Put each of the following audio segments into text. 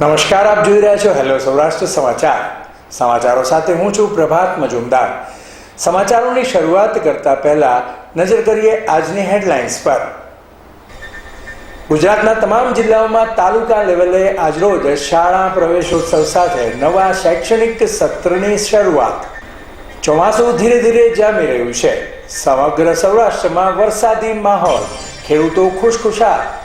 નમસ્કાર, આપ જોઈ રહ્યા છો હેલો સૌરાષ્ટ્ર સમાચાર. સમાચારો સાથે હું છું પ્રભાત મજુમદાર. સમાચારોની શરૂઆત કરતા પહેલા નજર કરીએ આજની હેડલાઇન્સ પર. ગુજરાતના તમામ જિલ્લાઓમાં તાલુકા લેવલે આજરોજ શાળા પ્રવેશોત્સવ સાથે નવા શૈક્ષણિક સત્રની શરૂઆત. ચોમાસું ધીરે ધીરે જામી રહ્યું છે. સમગ્ર સૌરાષ્ટ્રમાં વરસાદી માહોલ, ખેડૂતો ખુશખુશાલ.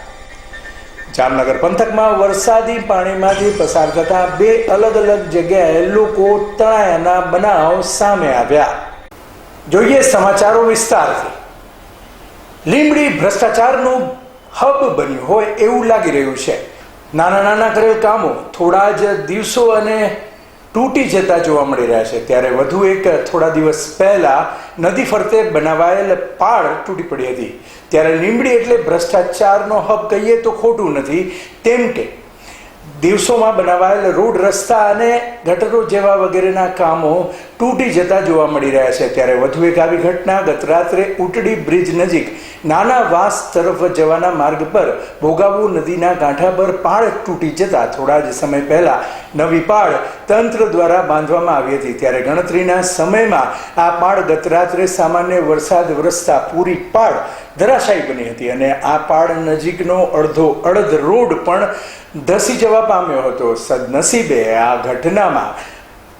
જામનગર પંથકમાં વરસાદી પાણીમાંથી પસાર થતા બે અલગ અલગ જગ્યાએ લોકો તણાયાના બનાવ સામે આવ્યા. જોઈએ સમાચારો વિસ્તારથી. લીંબડી ભ્રષ્ટાચારનું હબ બન્યું હોય એવું લાગી રહ્યું છે. નાના નાના કરેલ કામો થોડા જ દિવસો અને તૂટી જતા જોવા મળી રહ્યા છે. ત્યારે વધુ એક થોડા દિવસ પહેલા નદી ફરતે બનાવાયેલ પાળ તૂટી પડી હતી. ત્યારે લીંબડી એટલે ભ્રષ્ટાચારનો હબ કહીએ તો ખોટું નથી. તેમ કે, દિવસોમાં બનાવાયેલ રોડ રસ્તા અને ગટરો જેવા વગેરેના કામો તૂટી જતા જોવા મળી રહ્યા છે. ત્યારે વધુ એક આવી ઘટના ગત રાત્રે ઉટડી બ્રિજ નજીક નાના વાસ તરફ જવાના માર્ગ પર ભોગાવો નદીના કાંઠા પર પાળ તૂટી જતા થોડા જ સમય પહેલા નવી પાળ તંત્ર દ્વારા બાંધવામાં આવી હતી. ત્યારે ગણતરીના સમયમાં આ પાળ ગત રાત્રે સામાન્ય વરસાદ વરસતા પૂરી પાળ ધરાશાયી બની હતી અને આ પાળ નજીકનો અડધો અડધ રોડ પણ ધસી જવા પામ્યો હતો. સદનસીબે આ ઘટનામાં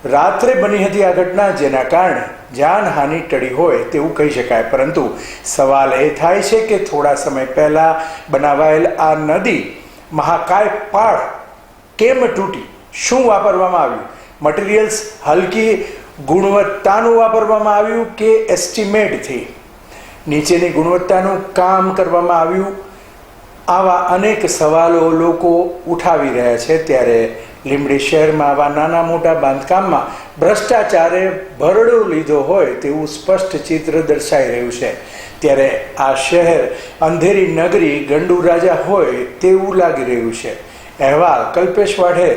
રાત્રે બની હતી આ ઘટના જેના કારણે જાનહાનિ ટળી હોય તેવું કહી શકાય. પરંતુ સવાલ એ થાય છે કે થોડા સમય પહેલાં બનાવાયેલ આ નદી મહાકાય પાળ કેમ તૂટી? શું વાપરવામાં આવ્યું? મટીરિયલ્સ હલકી ગુણવત્તાનું વાપરવામાં આવ્યું કે એસ્ટિમેટથી નીચેની ગુણવત્તાનું કામ કરવામાં આવ્યું? આવા અનેક સવાલો લોકો ઉઠાવી રહ્યા છે ત્યારે લીંબડી શહેરમાં આવા નાના મોટા બાંધકામમાં ભ્રષ્ટાચારે ભરડો લીધો હોય તેવું સ્પષ્ટ ચિત્ર દર્શાઈ રહ્યું છે. ત્યારે આ શહેર અંધેરી નગરી ગંડુ રાજા હોય તેવું લાગી રહ્યું છે. અહેવાલ કલ્પેશ વાઢેર